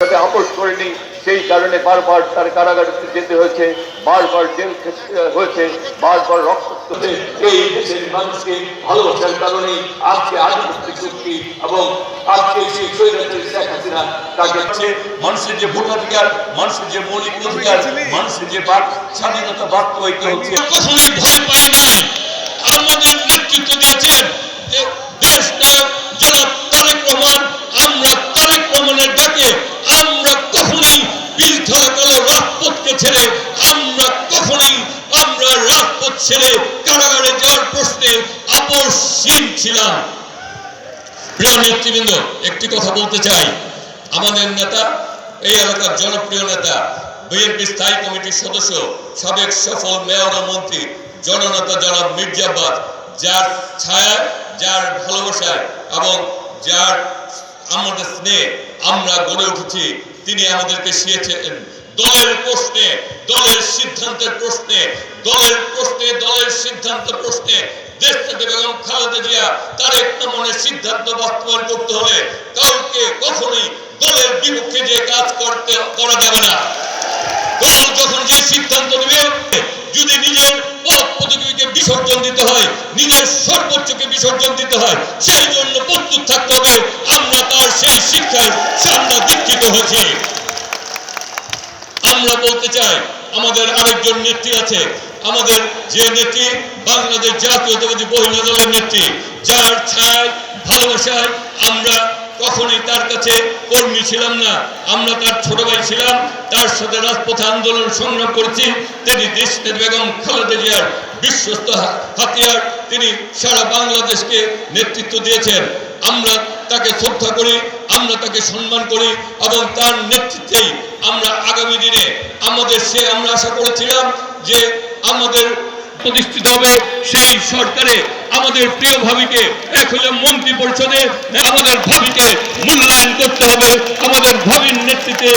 তাকে আপোষ করেনি সেই কারণে বারবার তার কারাগারে যেতে হয়েছে বারবার জেল হয়েছে বারবার রক্ত এই দেশের মানুষকে ভালোবাসার কারণে আজকে আধিপত্য চুক্তি এবং আজকে সেই স্বৈরাচারী শেখ হাসিনা তাকে মানুষের যে ভোটাধিকার মানুষের যে মৌলিক অধিকার মানুষের যে বাক স্বাধীনতা বাস্তবায়িত হচ্ছে। ভয় রাজপথ ছেড়ে কারাগারে যাওয়ার প্রশ্নে আপোষহীন ছিলাম। প্রিয় নেতৃবৃন্দ, একটি কথা বলতে চাই। আমাদের নেতা, এই এলাকার জনপ্রিয় নেতা, বিএনপি স্থায়ী কমিটির সদস্য, সাবেক সফল মেয়র মন্ত্রী, জননেতা জনাব মির্জাবাদ যার ছায়ায় যার ভালোবাসায় এবং যার আমাদের স্নেহে আমরা গড়ে উঠেছি, তিনি আমাদেরকে শিয়েছেন। দলের প্রশ্নে, দলের সিদ্ধান্তের প্রশ্নে, দলের প্রশ্নে, দলের সিদ্ধান্ত প্রশ্নে দেশ থেকে বেগম খালেদা জিয়া তার একটা মনের সিদ্ধান্ত বাস্তবায়ন করতে হলে কাউকে কখনোই দলের বিপক্ষে যে কাজ করতে, করা যাবে না। দল যখন যে সিদ্ধান্ত নেবে, যদি নিজের পথ পদবীকে বিসর্জন দিতে হয়, নিজের সর্বোচ্চকে বিসর্জন দিতে হয়, সেই জন্য প্রস্তুত থাকতে হবে। আমরা তার সেই শিক্ষায় সামনে দীক্ষিত হয়েছি আমরা বলতে চাই, আমাদের আরেকজন নেত্রী আছে। আমাদের যে নেত্রী, বাংলাদেশ জাতীয়তাবাদী মহিলা দলের নেত্রী, যার ছায়, ভালোবাসায় আমরা কখনোই তার কাছে কর্মী ছিলাম না। আমরা তার ছোট ভাই ছিলাম, তার সাথে রাজপথে আন্দোলন সংগ্রাম করেছি। তিনি দেশ বেগম খালেদা জিয়ার বিশ্বস্ত হাতিয়ার। তিনি সারা বাংলাদেশকে নেতৃত্ব দিয়েছেন। আমরা তাকে শ্রদ্ধা করি, আমরা তাকে সম্মান করি এবং তার নেতৃত্বেই আমরা আগামী দিনে আমাদের সে আমরা আশা করেছিলাম যে আমাদের প্রতিষ্ঠিত হবে সেই সরকারে আমাদের প্রিয় ভাবিকে, এক হলে মন্ত্রী পরিষদে, আমাদের ভাবিকে মূল্যায়ন করতে হবে, আমাদের ভাবির নেতৃত্বে